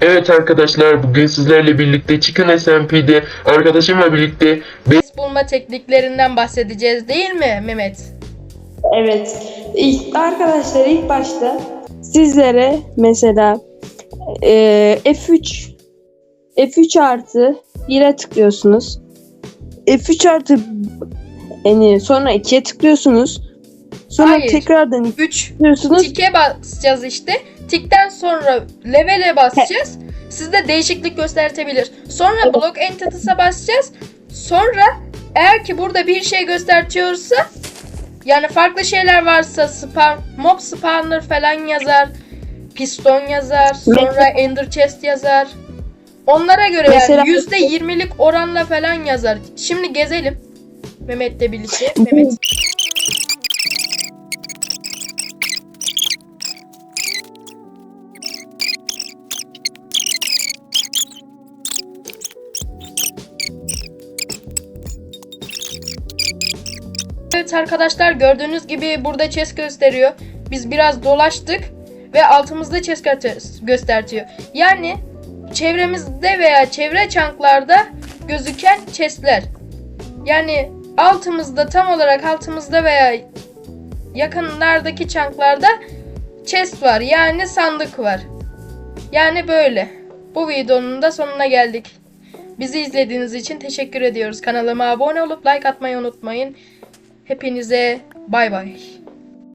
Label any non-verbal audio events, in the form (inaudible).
Evet arkadaşlar bugün sizlerle birlikte Chicken SMP'de arkadaşımla birlikte Ses bulma tekniklerinden bahsedeceğiz değil mi Mehmet? Evet. İlk, arkadaşlar ilk başta sizlere mesela e, F3 F3 artı 1'e tıklıyorsunuz. F3 artı yani sonra 2'ye tıklıyorsunuz. Sonra Hayır. tekrardan 2'ye 3 tıklıyorsunuz. tike basacağız işte. Tikten sonra levele basacağız. Sizde değişiklik göstertebilir. Sonra block entity's'a basacağız. Sonra eğer ki burada bir şey göstertiyorsa yani farklı şeyler varsa spawn, mob spawner falan yazar. Piston yazar. Sonra ender chest yazar. Onlara göre Mesela- yani %20'lik oranla falan yazar. Şimdi gezelim. Mehmet'le birlikte. Mehmet (laughs) Evet arkadaşlar gördüğünüz gibi burada chest gösteriyor. Biz biraz dolaştık ve altımızda chest gö- göstertiyor. Yani çevremizde veya çevre çanklarda gözüken chestler. Yani altımızda tam olarak altımızda veya yakınlardaki çanklarda chest var. Yani sandık var. Yani böyle. Bu videonun da sonuna geldik. Bizi izlediğiniz için teşekkür ediyoruz. Kanalıma abone olup like atmayı unutmayın. Hepinize bay bay.